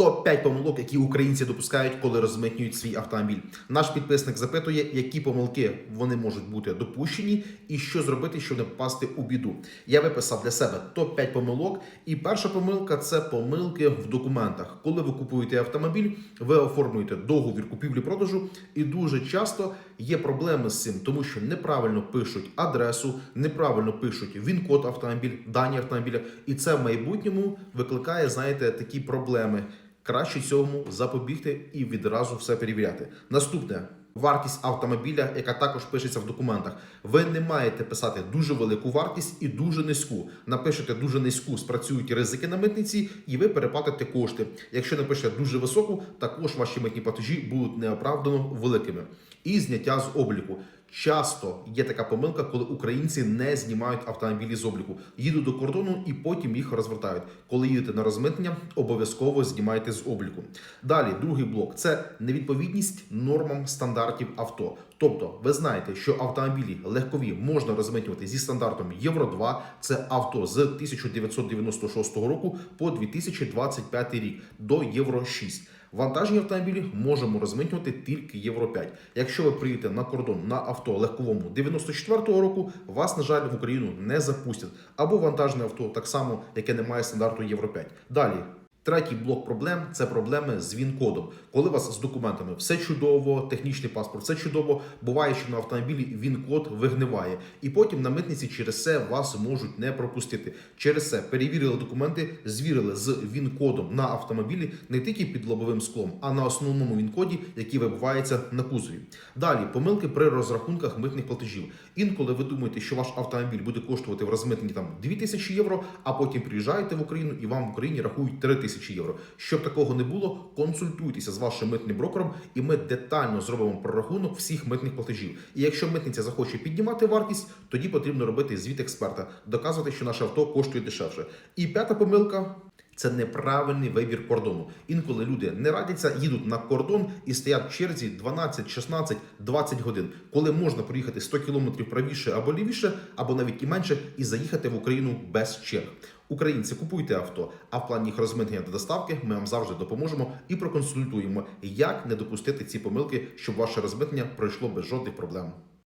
Топ-5 помилок, які українці допускають, коли розмитнюють свій автомобіль. Наш підписник запитує, які помилки вони можуть бути допущені, і що зробити, щоб не попасти у біду. Я виписав для себе топ-5 помилок. І перша помилка це помилки в документах. Коли ви купуєте автомобіль, ви оформлюєте договір купівлі-продажу, і дуже часто є проблеми з цим, тому що неправильно пишуть адресу, неправильно пишуть він-код автомобіль, дані автомобіля, і це в майбутньому викликає, знаєте, такі проблеми. Краще цьому запобігти і відразу все перевіряти. Наступне вартість автомобіля, яка також пишеться в документах. Ви не маєте писати дуже велику вартість і дуже низьку. Напишете дуже низьку, спрацюють ризики на митниці, і ви переплатите кошти. Якщо напишете дуже високу, також ваші митні платежі будуть неоправдано великими. І зняття з обліку. Часто є така помилка, коли українці не знімають автомобілі з обліку, їдуть до кордону і потім їх розвертають. Коли їдете на розмитнення, обов'язково знімайте з обліку. Далі, другий блок це невідповідність нормам стандартів авто. Тобто, ви знаєте, що автомобілі легкові можна розмитнювати зі стандартом Євро 2, це авто з 1996 року по 2025 рік до Євро 6. Вантажні автомобілі можемо розмитнювати тільки Євро 5. Якщо ви приїдете на кордон на авто легковому 94-го року, вас, на жаль, в Україну не запустять. Або вантажне авто, так само, яке не має стандарту Євро 5. Далі. Третій блок проблем це проблеми з ВІН-кодом. Коли у вас з документами все чудово, технічний паспорт, все чудово. Буває, що на автомобілі ВІН-код вигниває, і потім на митниці через це вас можуть не пропустити. Через це перевірили документи, звірили з ВІН-кодом на автомобілі не тільки під лобовим склом, а на основному ВІН-коді, який вибувається на кузові. Далі помилки при розрахунках митних платежів. Інколи ви думаєте, що ваш автомобіль буде коштувати в розмитненні там 2000 євро, а потім приїжджаєте в Україну і вам в Україні рахують 3000 євро. Щоб такого не було, консультуйтеся з вашим митним брокером, і ми детально зробимо прорахунок всіх митних платежів. І якщо митниця захоче піднімати вартість, тоді потрібно робити звіт експерта, доказувати, що наше авто коштує дешевше. І п'ята помилка. Це неправильний вибір кордону. Інколи люди не радяться, їдуть на кордон і стоять в черзі 12, 16, 20 годин, коли можна проїхати 100 кілометрів правіше або лівіше, або навіть і менше, і заїхати в Україну без черг. Українці купуйте авто, а в плані їх розмитнення та доставки ми вам завжди допоможемо і проконсультуємо, як не допустити ці помилки, щоб ваше розмитнення пройшло без жодних проблем.